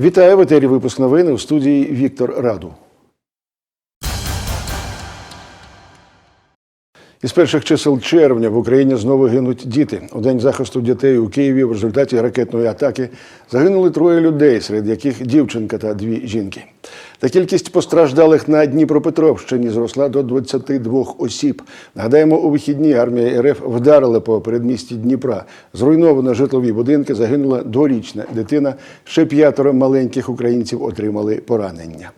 Вітаю в етері випуск новини у студії Віктор Раду. Із перших чисел червня в Україні знову гинуть діти. У день захисту дітей у Києві в результаті ракетної атаки загинули троє людей, серед яких дівчинка та дві жінки. Та кількість постраждалих на Дніпропетровщині зросла до 22 осіб. Нагадаємо, у вихідні армія РФ вдарила по передмісті Дніпра. Зруйновано житлові будинки, загинула дворічна дитина. Ще п'ятеро маленьких українців отримали поранення.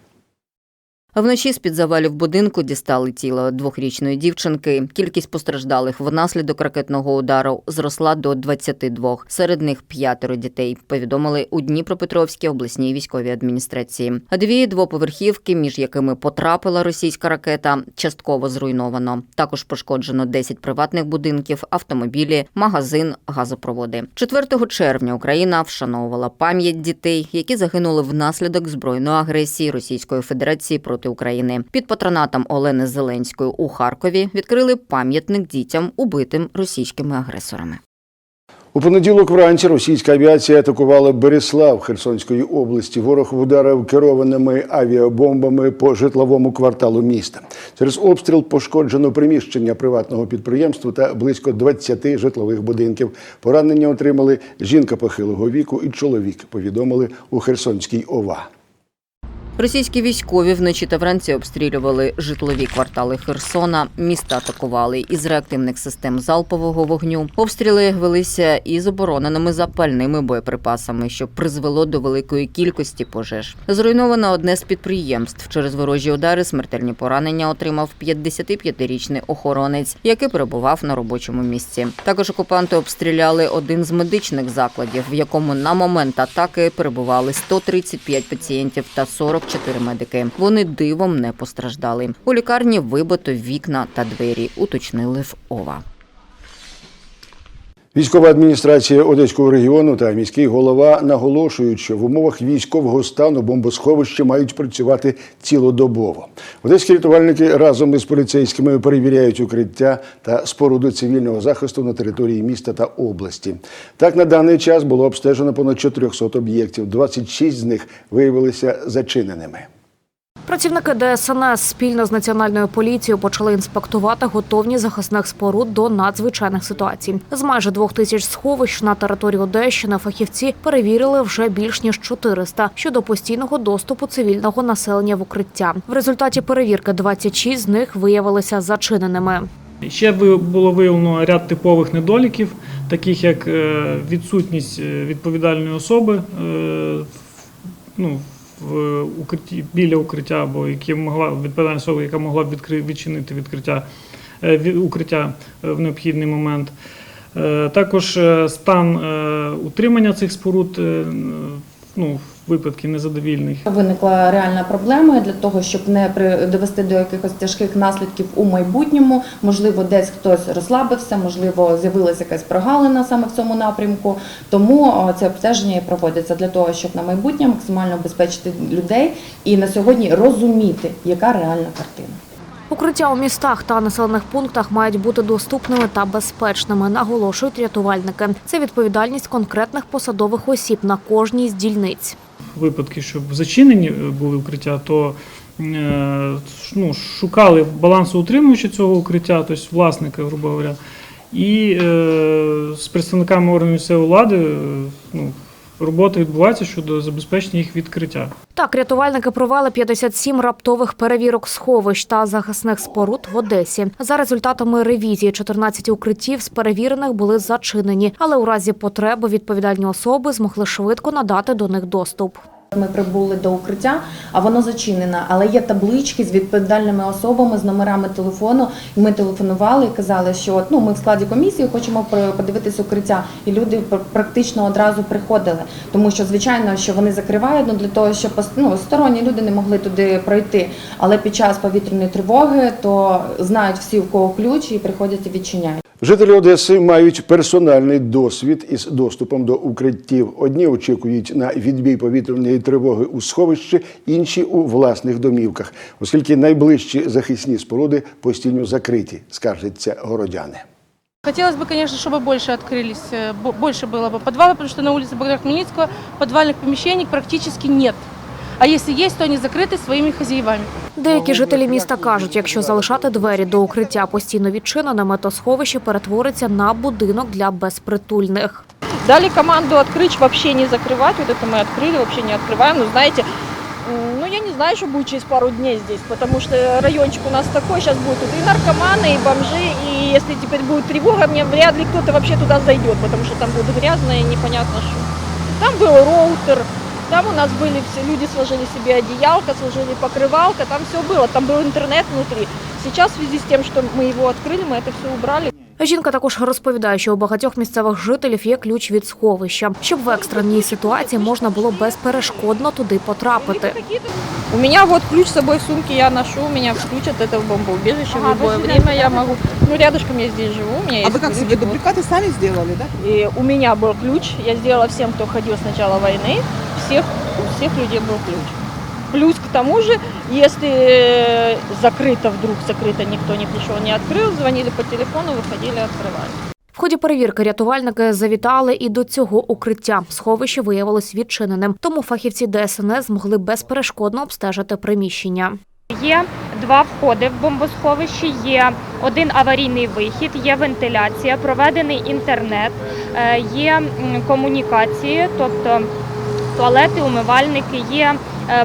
Вночі з-під завалів будинку дістали тіло двохрічної дівчинки. Кількість постраждалих внаслідок ракетного удару зросла до 22. Серед них п'ятеро дітей. Повідомили у Дніпропетровській обласній військовій адміністрації. Дві двоповерхівки, між якими потрапила російська ракета, частково зруйновано. Також пошкоджено 10 приватних будинків, автомобілі, магазин, газопроводи. 4 червня Україна вшановувала пам'ять дітей, які загинули внаслідок збройної агресії Російської Федерації проти України. Під патронатом Олени Зеленської у Харкові відкрили пам'ятник дітям, убитим російськими агресорами. У понеділок вранці російська авіація атакувала Береслав Херсонської області. Ворог вдарив керованими авіабомбами по житловому кварталу міста. Через обстріл пошкоджено приміщення приватного підприємства та близько 20 житлових будинків. Поранення отримали жінка похилого віку і чоловік. Повідомили у Херсонській ОВА. Російські військові вночі та вранці обстрілювали житлові квартали Херсона. Міста атакували із реактивних систем залпового вогню. Обстріли велися із обороненими запальними боєприпасами, що призвело до великої кількості пожеж. Зруйновано одне з підприємств. Через ворожі удари смертельні поранення отримав 55-річний охоронець, який перебував на робочому місці. Також окупанти обстріляли один з медичних закладів, в якому на момент атаки перебували 135 пацієнтів та 44 медики. Вони дивом не постраждали. У лікарні вибито вікна та двері, уточнили в ОВА. Військова адміністрація Одеського регіону та міський голова наголошують, що в умовах військового стану бомбосховища мають працювати цілодобово. Одеські рятувальники разом із поліцейськими перевіряють укриття та споруди цивільного захисту на території міста та області. Так на даний час було обстежено понад 400 об'єктів. 26 з них виявилися зачиненими. Працівники ДСНС спільно з національною поліцією почали інспектувати готовність захисних споруд до надзвичайних ситуацій. З майже двох тисяч сховищ на території Одещини фахівці перевірили вже більш ніж 400 щодо постійного доступу цивільного населення в укриття. В результаті перевірки 26 з них виявилися зачиненими. Ще було виявлено ряд типових недоліків, таких як е, відсутність е, відповідальної особи е, ну, в укритті біля укриття, або які могла відповідальна особа, яка могла б відкри, відчинити відкриття е, укриття е, в необхідний момент. Е, Також стан утримання цих споруд ну, випадків незадовільних. Виникла реальна проблема для того, щоб не при- довести до якихось тяжких наслідків у майбутньому. Можливо, десь хтось розслабився, можливо, з'явилася якась прогалина саме в цьому напрямку. Тому це обстеження і проводиться для того, щоб на майбутнє максимально обезпечити людей і на сьогодні розуміти, яка реальна картина. Укриття у містах та населених пунктах мають бути доступними та безпечними, наголошують рятувальники. Це відповідальність конкретних посадових осіб на кожній з дільниць. Випадки, щоб зачинені е, були укриття, то е, ну, шукали балансоутримувача цього укриття, тобто власника, грубо говоря, і е, з представниками органів місцевої влади е, ну, робота відбувається щодо забезпечення їх відкриття. Так, рятувальники провели 57 раптових перевірок сховищ та захисних споруд в Одесі. За результатами ревізії 14 укриттів з перевірених були зачинені, але у разі потреби відповідальні особи змогли швидко надати до них доступ. Ми прибули до укриття, а воно зачинене, але є таблички з відповідальними особами з номерами телефону. І ми телефонували і казали, що ну ми в складі комісії хочемо подивитися укриття, і люди практично одразу приходили, тому що звичайно, що вони закривають ну, для того, щоб ну, сторонні люди не могли туди пройти. Але під час повітряної тривоги то знають всі, у кого ключ, і приходять і відчиняють. Жителі Одеси мають персональний досвід із доступом до укриттів. Одні очікують на відбій повітряної тривоги у сховищі, інші у власних домівках, оскільки найближчі захисні споруди постійно закриті, скаржаться городяни. Хотелось бы, конечно, чтобы больше открылись, э, бо- больше было бы подвалов, потому что на улице Богдана Хмельницкого подвальных помещений практически нет. А если есть, то они закрыты своими хозяевами. Деякі жителі міста кажуть, якщо залишати двері до укриття постійно відчиненими, то сховище перетвориться на будинок для безпритульних. Дали команду открыть, вообще не закрывать. Вот это мы открыли, вообще не открываем. Ну, знаете, м, ну, я не знаю, что будет через пару дней здесь, потому что райончик у нас такой, сейчас будут тут и наркоманы, и бомжи, и если теперь будет тревога, мне вряд ли кто-то вообще туда зайдет, потому что там будет грязно и непонятно что. Там был роутер, там у нас были все, люди сложили себе одеялко, сложили покрывалка, там все было, там был интернет внутри. Сейчас в связи с тем, что мы его открыли, мы это все убрали. Жінка також розповідає, що у багатьох місцевих жителів є ключ від сховища, щоб в екстреній ситуації можна було безперешкодно туди потрапити. У меня вот ключ с собой в сумке я ношу, у меня ключ от этого бомбоубежища. в любое время я могу. Ну, рядышком я здесь живу. У меня А есть вы как ключ, себе вот. дубликаты сами сделали, да? И у меня был ключ. Я сделала всем, кто ходил с начала войны. Всех, у всех людей был ключ. Плюс к тому же, если э, закрыто вдруг, закрыто, никто не пришел, не открыл, звонили по телефону, выходили, открывали. В ході перевірки рятувальники завітали і до цього укриття. Сховище виявилось відчиненим, тому фахівці ДСНС змогли безперешкодно обстежити приміщення. Є два входи в бомбосховище, є один аварійний вихід, є вентиляція, проведений інтернет, е, є м, комунікації, тобто туалети, умивальники, є е,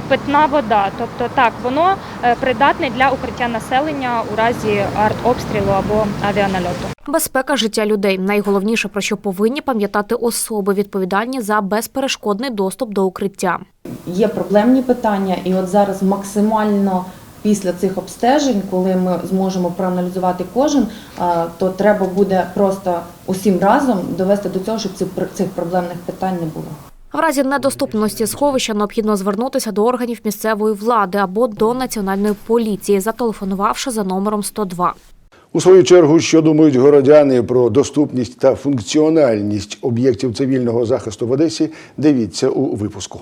питна вода. Тобто так, воно е, придатне для укриття населення у разі артобстрілу або авіанальоту. Безпека життя людей найголовніше про що повинні пам'ятати особи, відповідальні за безперешкодний доступ до укриття. Є проблемні питання, і от зараз максимально після цих обстежень, коли ми зможемо проаналізувати кожен, то треба буде просто усім разом довести до цього, щоб цих цих проблемних питань не було. В разі недоступності сховища необхідно звернутися до органів місцевої влади або до національної поліції, зателефонувавши за номером 102. У свою чергу, що думають городяни про доступність та функціональність об'єктів цивільного захисту в Одесі, дивіться у випуску.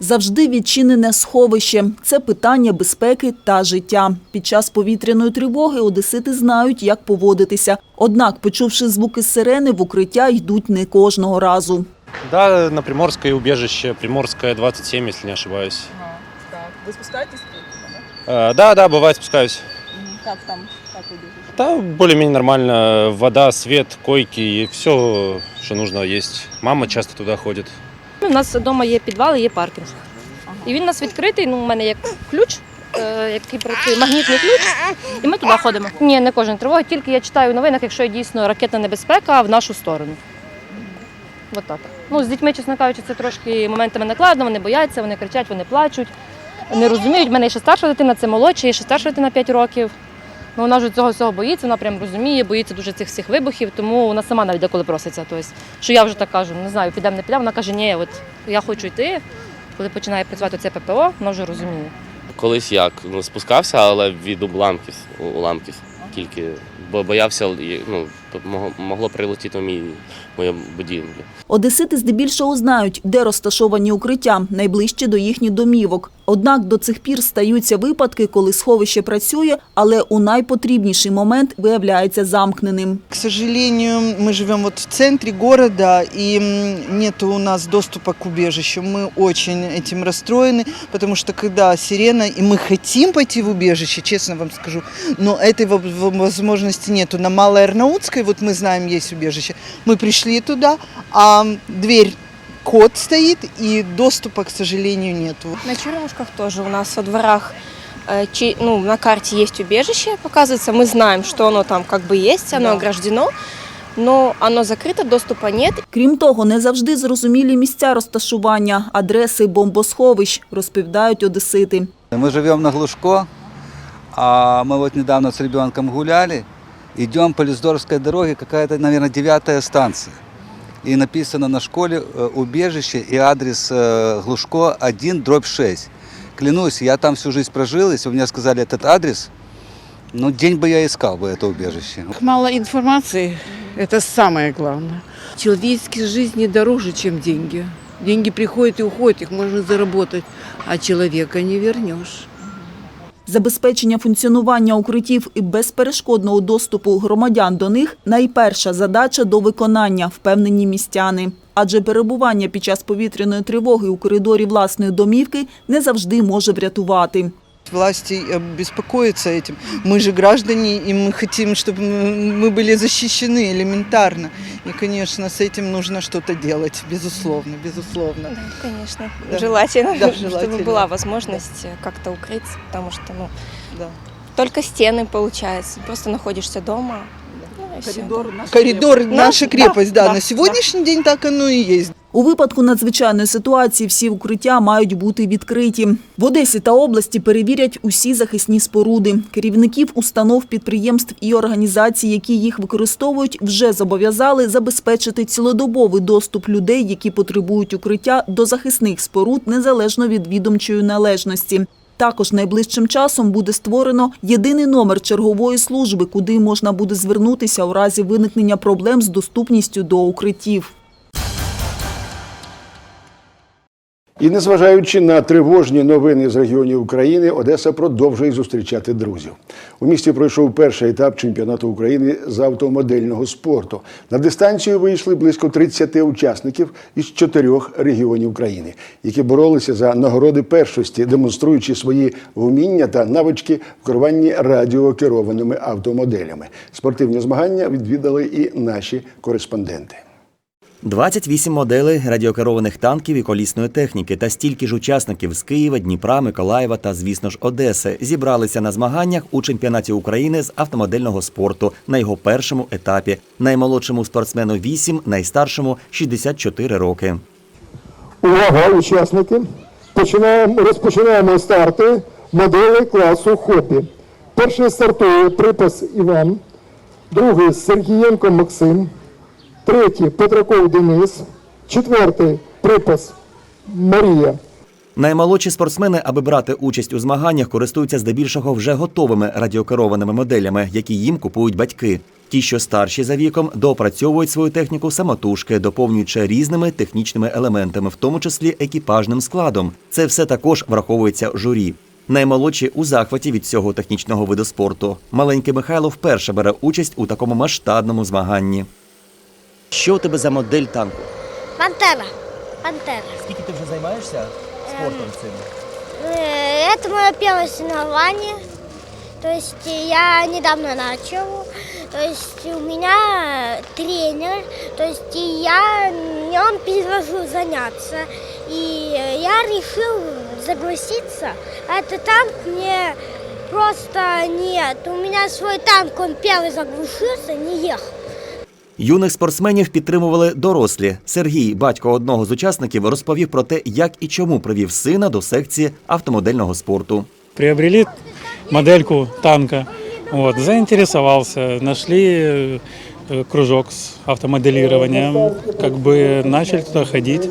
Завжди відчинене сховище це питання безпеки та життя. Під час повітряної тривоги одесити знають, як поводитися. Однак, почувши звуки сирени, в укриття йдуть не кожного разу. Да, на Приморское убежище, Приморская 27, если не ошибаюсь. Так. Вы спускаетесь? Э, Да, да, бывает спускаюсь. Как там? Как убежище? Да, более-менее нормально. Вода, свет, койки и все, что нужно есть. Мама часто туда ходит. У нас вдома є підвал і є паркінг. І він у нас відкритий. Ну, у мене є ключ, е, який працює, магнітний ключ, і ми туди ходимо. Ні, не кожен тривога, тільки я читаю в новинах, якщо є дійсно ракетна небезпека в нашу сторону. От так. Ну, з дітьми, чесно кажучи, це трошки моментами накладно, вони бояться, вони кричать, вони плачуть, не розуміють. У мене ще старша дитина, це молодша, є ще старша дитина 5 років. Ну, вона ж цього всього боїться, вона прям розуміє, боїться дуже цих всіх вибухів, тому вона сама навіть деколи проситься. Тобто, що я вже так кажу, не знаю, підемо, не підемо. Вона каже, ні, от я хочу йти. Коли починає працювати це ППО, вона вже розуміє. Колись як ну, спускався, але від уламків, уламків тільки, бо боявся, ну, могло, могло прилетіти в мій мою будівлю. Одесити здебільшого знають, де розташовані укриття, найближче до їхніх домівок. Однак до цих пір стаються випадки, коли сховище працює, але у найпотрібніший момент виявляється замкненим. К сожалению, мы живем вот в центре города, и м, нет у нас доступа к убежищу. Мы очень этим расстроены, потому что когда сирена, и мы хотим пойти в убежище, честно вам скажу, но этой во- во- возможности нету. На Малой Арнаутской, вот мы знаем, есть убежище, мы пришли туда, а дверь код стоит, и доступа, к сожалению, нету. На Черемушках тоже у нас во дворах э, чи- ну, на карте есть убежище, оказывается, мы знаем, что оно там как бы есть, оно Да. ограждено, но оно закрыто, доступа нет, Крім того, не завжди зрозумілі місця розташування, адреси бомбосховищ, розповідають одесити. Мы живем на Глушко, а мы вот недавно с ребенком гуляли, Идем по Лиздоровской дороге, какая-то, наверное, девятая станция. И написано на школе э, убежище и адрес э, Глушко 1, дробь 6. Клянусь, я там всю жизнь прожил, если бы мне сказали этот адрес, ну, день бы я искал бы это убежище. Мало информации, это самое главное. Человеческие жизни дороже, чем деньги. Деньги приходят и уходят, их можно заработать, а человека не вернешь. Забезпечення функціонування укриттів і безперешкодного доступу громадян до них найперша задача до виконання, впевнені містяни. Адже перебування під час повітряної тривоги у коридорі власної домівки не завжди може врятувати. Власти э, беспокоятся этим. Мы же граждане, и мы хотим, чтобы мы были защищены элементарно. И, конечно, с этим нужно что-то делать, безусловно, безусловно. Да, конечно. Да. Желательно, Да, чтобы желательно. была возможность э, как-то укрыться, потому что, ну, Да. только стены получается. Просто находишься дома. Ну, и всё. Коридор Ну, наша да, крепость, да, да, на сегодняшний день так оно и есть. У випадку надзвичайної ситуації всі укриття мають бути відкриті. В Одесі та області перевірять усі захисні споруди. Керівників установ, підприємств і організацій, які їх використовують, вже зобов'язали забезпечити цілодобовий доступ людей, які потребують укриття до захисних споруд незалежно від відомчої належності. Також найближчим часом буде створено єдиний номер чергової служби, куди можна буде звернутися у разі виникнення проблем з доступністю до укриттів. І незважаючи на тривожні новини з регіонів України, Одеса продовжує зустрічати друзів. У місті пройшов перший етап чемпіонату України з автомодельного спорту. На дистанцію вийшли близько 30 учасників із чотирьох регіонів країни, які боролися за нагороди першості, демонструючи свої вміння та навички в керуванні радіокерованими автомоделями. Спортивні змагання відвідали і наші кореспонденти. 28 моделей радіокерованих танків і колісної техніки та стільки ж учасників з Києва, Дніпра, Миколаєва та, звісно ж, Одеси зібралися на змаганнях у чемпіонаті України з автомодельного спорту на його першому етапі. Наймолодшому спортсмену 8, найстаршому 64 роки. Увага, учасники! Починаємо, розпочинаємо старти моделі класу хобі. Перший стартує припас Іван, другий Сергієнко Максим, третій Петраков Денис, четвертий припас Марія. Наймолодші спортсмени, аби брати участь у змаганнях, користуються здебільшого вже готовими радіокерованими моделями, які їм купують батьки. Ті, що старші за віком, доопрацьовують свою техніку самотужки, доповнюючи різними технічними елементами, в тому числі екіпажним складом. Це все також враховується журі. Наймолодші у захваті від цього технічного виду спорту. Маленький Михайло вперше бере участь у такому масштабному змаганні. Що у тебе за модель танку? Пантера. Пантера. Скільки ти вже займаєшся спортом цим? Э, Это мое первое соревнование. То есть я недавно начал. То есть у меня тренер. То есть и я днем предложил заняться. И я решил согласиться. А этот танк мне просто нет. У меня свой танк, он первый заглушился, не ехал. Юних спортсменів підтримували дорослі. Сергій, батько одного з учасників, розповів про те, як і чому привів сина до секції автомодельного спорту. Приобрели модельку танка, вот, заинтересовался, нашли э, кружок с автомоделированием, как бы начали туда ходить.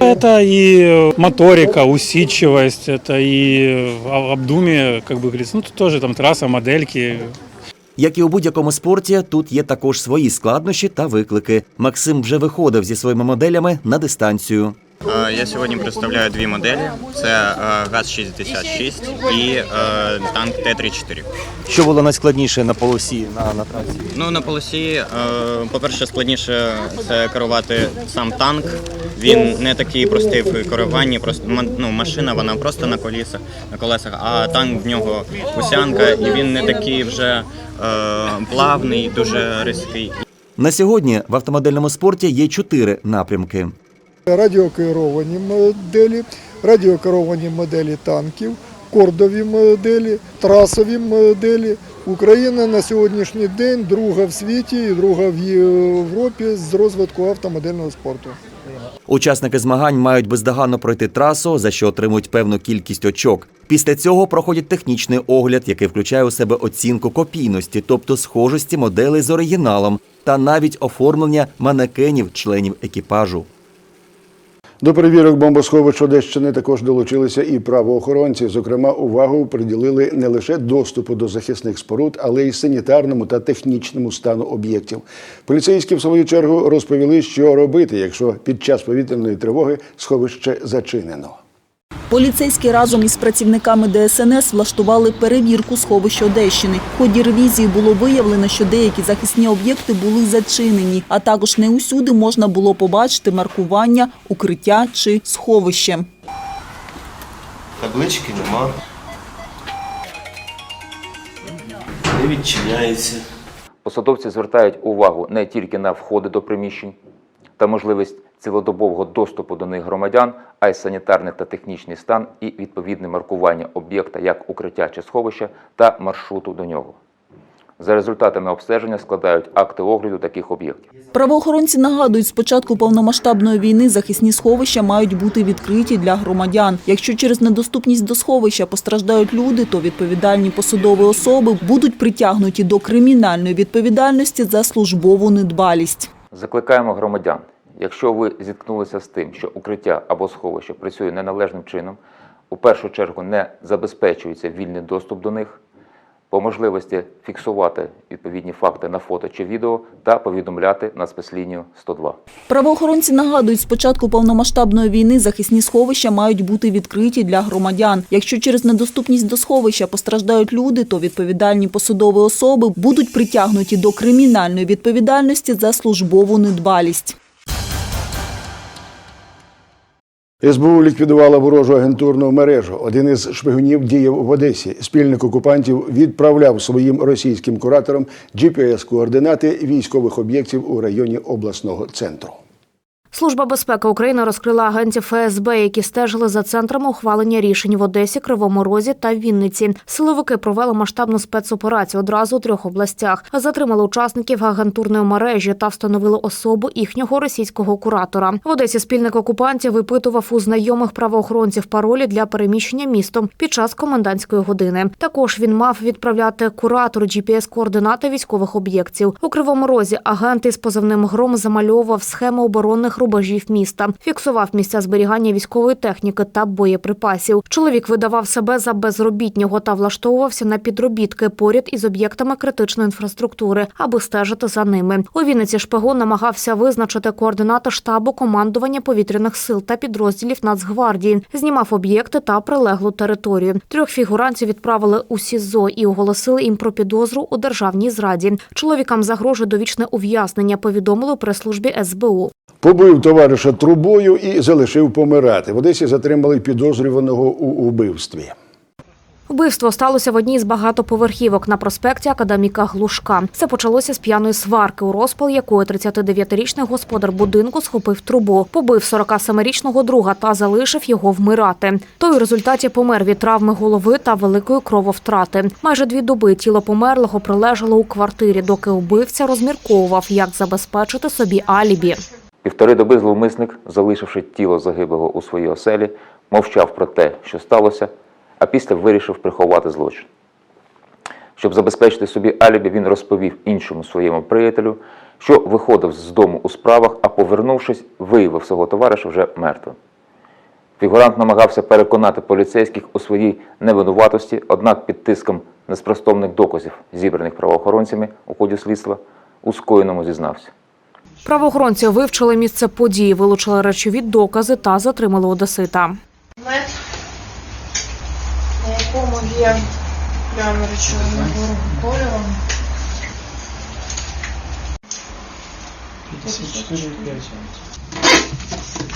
Это и моторика, усидчивость, это и обдумие, как бы говорится, ну тут тоже там трасса, модельки, як і у будь-якому спорті, тут є також свої складнощі та виклики. Максим вже виходив зі своїми моделями на дистанцію. Е, Я сьогодні представляю дві моделі: це е, ГАЗ-66 і е, танк Т-34. Що було найскладніше на полосі на, на трасі? Ну на полосі, по-перше, складніше це керувати сам танк. Він не такий простий в керуванні. Просто ну, машина вона просто на колісах, на колесах, а танк в нього гусянка, і він не такий вже е, плавний, дуже різкий. На сьогодні в автомодельному спорті є чотири напрямки. Радіокеровані моделі, радіокеровані моделі танків, кордові моделі, трасові моделі. Україна на сьогоднішній день друга в світі і друга в Європі з розвитку автомодельного спорту. Учасники змагань мають бездоганно пройти трасу, за що отримують певну кількість очок. Після цього проходять технічний огляд, який включає у себе оцінку копійності, тобто схожості моделей з оригіналом, та навіть оформлення манекенів членів екіпажу. До перевірок бомбосховищ Одещини також долучилися і правоохоронці. Зокрема, увагу приділили не лише доступу до захисних споруд, але й санітарному та технічному стану об'єктів. Поліцейські, в свою чергу, розповіли, що робити, якщо під час повітряної тривоги сховище зачинено. Поліцейські разом із працівниками ДСНС влаштували перевірку сховищ Одещини. В ході ревізії було виявлено, що деякі захисні об'єкти були зачинені, а також не усюди можна було побачити маркування, укриття чи сховище. Таблички нема. Не відчиняється. Посадовці звертають увагу не тільки на входи до приміщень та можливість цілодобового доступу до них громадян, а й санітарний та технічний стан і відповідне маркування об'єкта як укриття чи сховища та маршруту до нього. За результатами обстеження складають акти огляду таких об'єктів. Правоохоронці нагадують, з початку повномасштабної війни захисні сховища мають бути відкриті для громадян. Якщо через недоступність до сховища постраждають люди, то відповідальні посадові особи будуть притягнуті до кримінальної відповідальності за службову недбалість. Закликаємо громадян, якщо ви зіткнулися з тим, що укриття або сховище працює неналежним чином, у першу чергу не забезпечується вільний доступ до них, по можливості фіксувати відповідні факти на фото чи відео та повідомляти на спецлінію 102. Правоохоронці нагадують, з початку повномасштабної війни захисні сховища мають бути відкриті для громадян. Якщо через недоступність до сховища постраждають люди, то відповідальні посадові особи будуть притягнуті до кримінальної відповідальності за службову недбалість. СБУ ліквідувала ворожу агентурну мережу. Один із шпигунів діяв в Одесі. Спільник окупантів відправляв своїм російським кураторам GPS-координати військових об'єктів у районі обласного центру. Служба безпеки України розкрила агентів ФСБ, які стежили за центрами ухвалення рішень в Одесі, Кривому Розі та Вінниці. Силовики провели масштабну спецоперацію одразу у трьох областях. Затримали учасників агентурної мережі та встановили особу їхнього російського куратора. В Одесі спільник окупантів випитував у знайомих правоохоронців паролі для переміщення містом під час комендантської години. Також він мав відправляти куратору GPS-координати військових об'єктів. У Кривому Розі агент із позивним гром замальовував схеми оборонних рубежів міста, фіксував місця зберігання військової техніки та боєприпасів. Чоловік видавав себе за безробітнього та влаштовувався на підробітки поряд із об'єктами критичної інфраструктури, аби стежити за ними. У Вінниці шпигун намагався визначити координати штабу командування повітряних сил та підрозділів Нацгвардії, знімав об'єкти та прилеглу територію. Трьох фігурантів відправили у СІЗО і оголосили їм про підозру у державній зраді. Чоловікам загрожує довічне ув'язнення. Повідомили у прес-службі СБУ. Побив товариша трубою і залишив помирати. В Одесі затримали підозрюваного у вбивстві. Вбивство сталося в одній з багатоповерхівок на проспекті Академіка Глушка. Це почалося з п'яної сварки, у розпал якої 39-річний господар будинку схопив трубу, побив 47-річного друга та залишив його вмирати. Той у результаті помер від травми голови та великої крововтрати. Майже дві доби тіло померлого прилежало у квартирі, доки убивця розмірковував, як забезпечити собі алібі. Півтори доби зловмисник, залишивши тіло загиблого у своїй оселі, мовчав про те, що сталося, а після вирішив приховати злочин. Щоб забезпечити собі алібі, він розповів іншому своєму приятелю, що виходив з дому у справах, а повернувшись, виявив свого товариша вже мертвим. Фігурант намагався переконати поліцейських у своїй невинуватості, однак під тиском неспростовних доказів, зібраних правоохоронцями у ході слідства, у скоєному зізнався. Правоохоронці вивчили місце події, вилучили речові докази та затримали одесита. Мед, на якому є плями речовини бурого кольору. 54,5.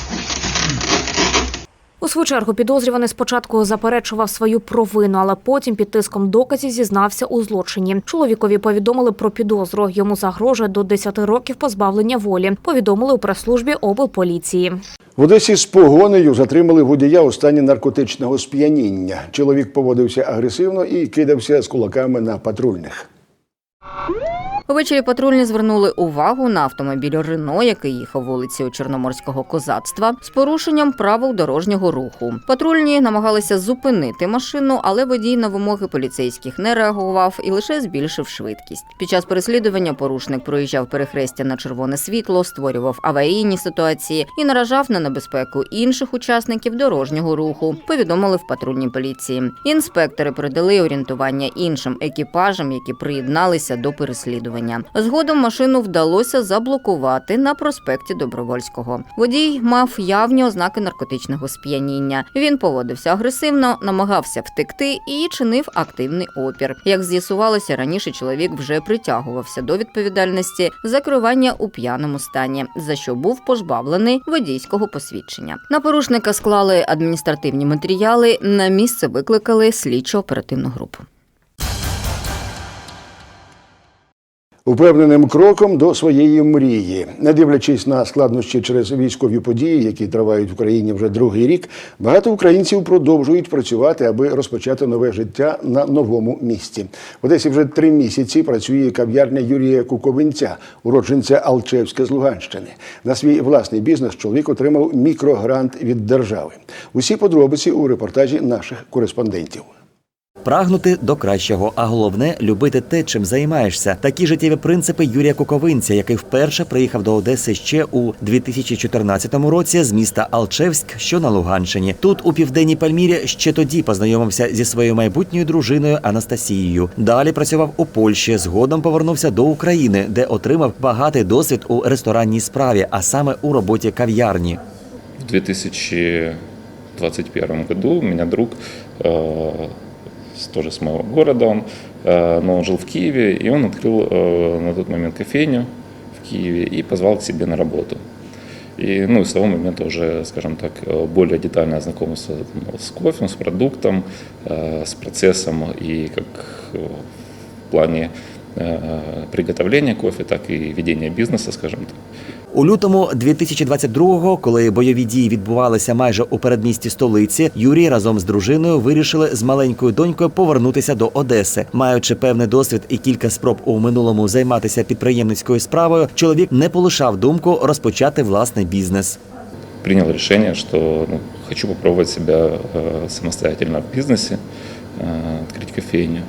У свою чергу підозрюваний спочатку заперечував свою провину, але потім під тиском доказів зізнався у злочині. Чоловікові повідомили про підозру. Йому загрожує до 10 років позбавлення волі. Повідомили у прес-службі облполіції. В Одесі з погонею затримали водія у стані наркотичного сп'яніння. Чоловік поводився агресивно і кидався з кулаками на патрульних. Увечері патрульні звернули увагу на автомобіль Рено, який їхав вулицею Чорноморського козацтва з порушенням правил дорожнього руху. Патрульні намагалися зупинити машину, але водій на вимоги поліцейських не реагував і лише збільшив швидкість. Під час переслідування порушник проїжджав перехрестя на червоне світло, створював аварійні ситуації і наражав на небезпеку інших учасників дорожнього руху. Повідомили в патрульній поліції. Інспектори передали орієнтування іншим екіпажам, які приєдналися до переслідування. Переслідування. Згодом машину вдалося заблокувати на проспекті Добровольського. Водій мав явні ознаки наркотичного сп'яніння. Він поводився агресивно, намагався втекти і чинив активний опір. Як з'ясувалося, раніше чоловік вже притягувався до відповідальності за керування у п'яному стані, за що був пожбавлений водійського посвідчення. На порушника склали адміністративні матеріали. На місце викликали слідчо-оперативну групу. Упевненим кроком до своєї мрії, не дивлячись на складнощі через військові події, які тривають в Україні вже другий рік, багато українців продовжують працювати, аби розпочати нове життя на новому місці. В Одесі вже три місяці працює кав'ярня Юрія Куковинця, уродженця Алчевська з Луганщини. На свій власний бізнес чоловік отримав мікрогрант від держави. Усі подробиці у репортажі наших кореспондентів. Прагнути до кращого, а головне любити те, чим займаєшся. Такі життєві принципи Юрія Куковинця, який вперше приїхав до Одеси ще у 2014 році з міста Алчевськ, що на Луганщині. Тут у південній Пальмірі ще тоді познайомився зі своєю майбутньою дружиною Анастасією. Далі працював у Польщі. Згодом повернувся до України, де отримав багатий досвід у ресторанній справі, а саме у роботі кав'ярні. В 2021 году меня друг, э, тоже с моего города, он, э, но он жил в Киеве, и он открыл э, на тот момент кофейню в Киеве и позвал к себе на работу. И ну, с того момента уже, скажем так, э, более детально ознакомился ну, с кофе, с продуктом, с процессом и как в плане приготовления кофе, так и ведения бизнеса, скажем так. У лютому 2022-го, коли бойові дії відбувалися майже у передмісті столиці, Юрій разом з дружиною вирішили з маленькою донькою повернутися до Одеси. Маючи певний досвід і кілька спроб у минулому займатися підприємницькою справою, чоловік не полишав думку розпочати власний бізнес. принял решение, что ну, хочу попробовать себя э, самостоятельно в бизнесе, э, открыть кофейню.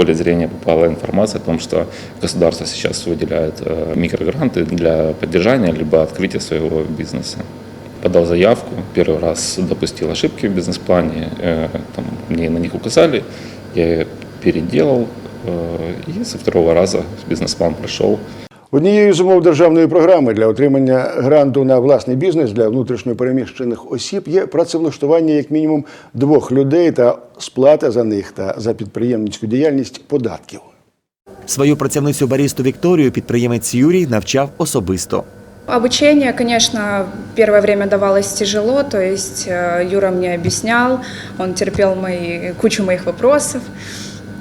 Поле зрения попала информация о том, что государство сейчас выделяет э, микрогранты для поддержания либо открытия своего бизнеса. Подал заявку, первый раз допустил ошибки в бизнес-плане, э, там, мне на них указали, я переделал, э, и со второго раза бизнес-план прошел. Однією з умов державної програми для отримання гранту на власний бізнес для внутрішньопереміщених осіб є працевлаштування як мінімум двох людей та сплата за них та за підприємницьку діяльність податків. Свою працівницю барісту Вікторію підприємець Юрій навчав особисто. Обучение, конечно, первое время давалось тяжело, то есть э, Юра мне объяснял, он терпел мои, кучу моих вопросов.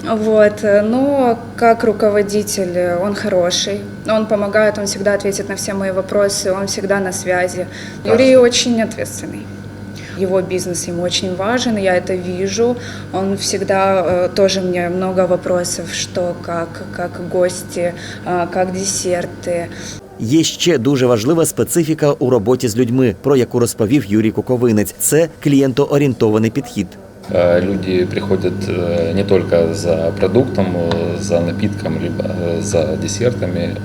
Вот. э, Но как руководитель э, он хороший, он помогает, он всегда ответит на все мои вопросы, он всегда на связи. Юрий очень ответственный. Его бизнес ему очень важен, я это вижу. Он всегда э, тоже мне много вопросов, что, как, как гости, э, как десерты. Є ще дуже важлива специфіка у роботі з людьми, про яку розповів Юрій Куковинець. Це клієнтоорієнтований підхід. Э, Люди приходят э, не только за продуктом, э, за напитком, либо за десертами.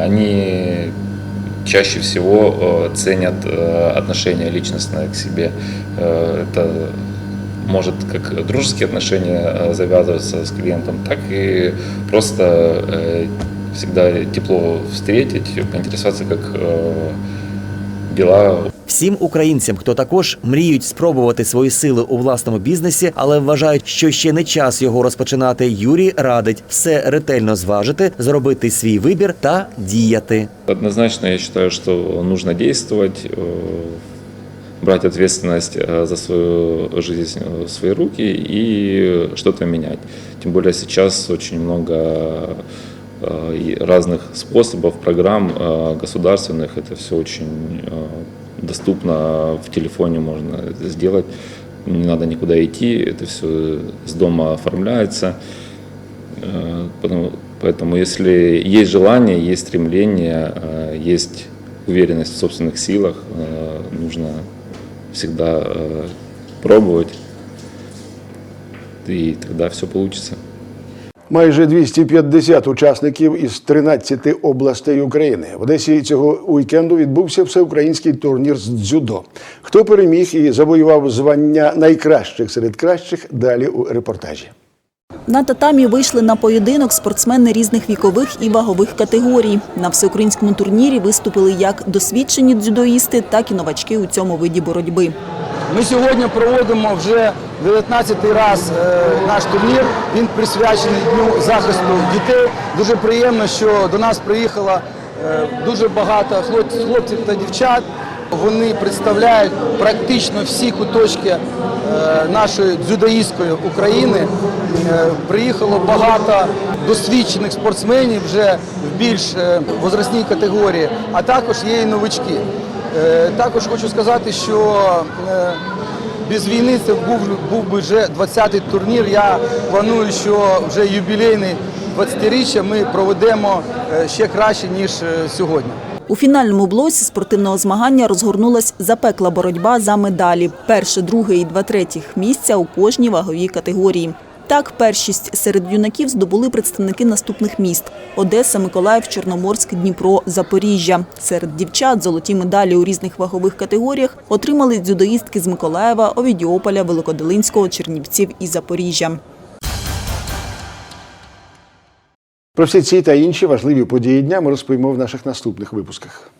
Они чаще всего ценят отношение личностное к себе. Это может как дружеские отношения завязываться с клиентом, так и просто всегда тепло встретить, поинтересоваться, как э, дела Всім українцям, хто також мріють спробувати свої сили у власному бізнесі, але вважають, що ще не час його розпочинати. Юрій радить все ретельно зважити, зробити свій вибір та діяти. Однозначно я считаю, что нужно действовать, э, брать ответственность э, за свою жизнь в свои руки и что-то менять. Тем более сейчас очень много э, и разных способов, программ э, государственных. Это все очень э, доступно в телефоне можно сделать. Не надо никуда идти, это все с дома оформляется. Э, Поэтому если есть желание, есть стремление, э, есть уверенность в собственных силах, э, нужно всегда э, пробовать, и тогда все получится. Майже 250 учасників із 13 областей України. В Одесі цього уікенду відбувся всеукраїнський турнір з дзюдо. Хто переміг і завоював звання найкращих серед кращих, далі у репортажі. На татамі вийшли на поєдинок спортсмени різних вікових і вагових категорій. На всеукраїнському турнірі виступили як досвідчені дзюдоїсти, так і новачки у цьому виді боротьби. Ми сьогодні проводимо вже 19-й раз е, наш турнір. Він присвячений дню захисту дітей. Дуже приємно, що до нас приїхало е, дуже багато хлопців та дівчат. Вони представляють практично всі куточки е, нашої дзюдоїстської України. Приїхало багато досвідчених спортсменів вже в більш возрастній категорії, а також є і новички. Е, Також хочу сказати, що е, без війни це був, був би вже 20-й турнір. Я планую, що вже юбілейний 20-річчя ми проведемо е, ще краще, ніж сьогодні. У фінальному блоці спортивного змагання розгорнулась запекла боротьба за медалі. Перше, друге і два третіх місця у кожній ваговій категорії. Так, першість серед юнаків здобули представники наступних міст: Одеса, Миколаїв, Чорноморськ, Дніпро, Запоріжжя. Серед дівчат золоті медалі у різних вагових категоріях отримали дзюдоїстки з Миколаєва, Овідіополя, Великодолинського, Чернівців і Запоріжжя. Про всі ці та інші важливі події дня ми розповімо в наших наступних випусках.